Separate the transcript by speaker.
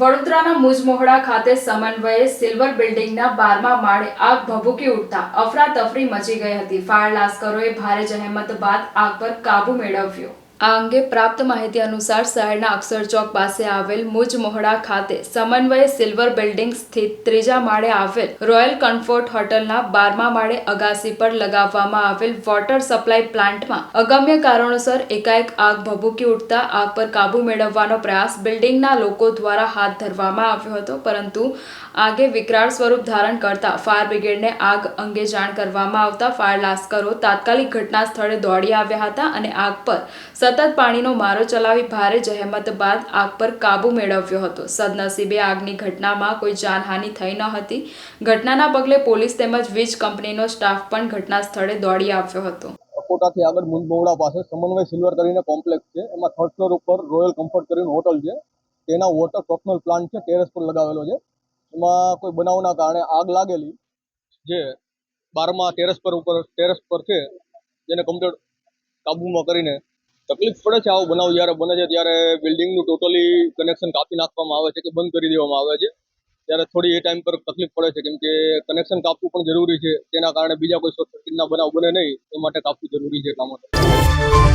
Speaker 1: વડોદરાના મુજમોહડા ખાતે સમન્વયે સિલ્વર બિલ્ડિંગના બારમા માળે આગ ભભૂકી ઉઠતા અફરાતફરી મચી ગઈ હતી. ફાયર લાશ્કરોએ ભારે જહેમત બાદ આગ પર કાબુ મેળવ્યો. આ અંગે પ્રાપ્ત માહિતી અનુસાર શહેરના અક્ષરચોક પાસે આવેલ મુજમોહડા ખાતે સમન્વય સિલ્વર બિલ્ડિંગ સ્થિત ત્રીજા માળે આવેલ રોયલ કમ્ફર્ટ હોટલના બારમા માળે અગાસી પર લગાવવામાં આવેલ વોટર સપ્લાય પ્લાન્ટમાં અગમ્ય કારણોસર એકાએક આગ ભભૂકી ઉઠતા આગ પર કાબુ મેળવવાનો પ્રયાસ બિલ્ડિંગના લોકો દ્વારા હાથ ધરવામાં આવ્યો હતો, પરંતુ આગે વિકરાળ સ્વરૂપ ધારણ કરતા ફાયર બ્રિગેડને આગ અંગે જાણ કરવામાં આવતા ફાયર લાશ્કરો તાત્કાલિક ઘટના સ્થળે દોડી આવ્યા હતા અને આગ પર સતત પાણીનો મારો ચલાવી ભારે જહેમત બાદ આગ પર કાબુ મેળવ્યો હતો. સદનસીબે આગની ઘટનામાં કોઈ જાનહાનિ થઈ ન હતી. ઘટનાના પગલે પોલીસ તેમજ વીજ કંપનીનો સ્ટાફ પણ ઘટના સ્થળે દોડી આવ્યો હતો.
Speaker 2: કોટાથી આગળ મુંજમોવડા પાસે સમન્વય સિલ્વર કરીને કોમ્પ્લેક્સ છે. એમાં થર્ડ ફ્લોર ઉપર રોયલ કમ્ફર્ટ કરીને હોટલ છે. તેના વોટર પ્રોફેશનલ પ્લાન્ટ છે ટેરેસ પર લગાવેલો છે. એમાં કોઈ બનાવના કારણે આગ લાગેલી જે બારમા ટેરેસ પર ઉપર ટેરેસ પર છે, જેને કમ્પ્લીટ કાબૂમાં કરીને તકલીફ પડે છે આવો બનાવ જ્યારે બને છે, ત્યારે બિલ્ડિંગનું ટોટલી કનેક્શન કાપી નાખવામાં આવે છે કે બંધ કરી દેવામાં આવે છે. ત્યારે થોડી એ ટાઈમ પર તકલીફ પડે છે, કેમ કે કનેક્શન કાપવું પણ જરૂરી છે. તેના કારણે બીજા કોઈ શોર્ટ સર્કિટના બનાવ બને નહીં, એ માટે કાપવું જરૂરી છે એટલા માટે.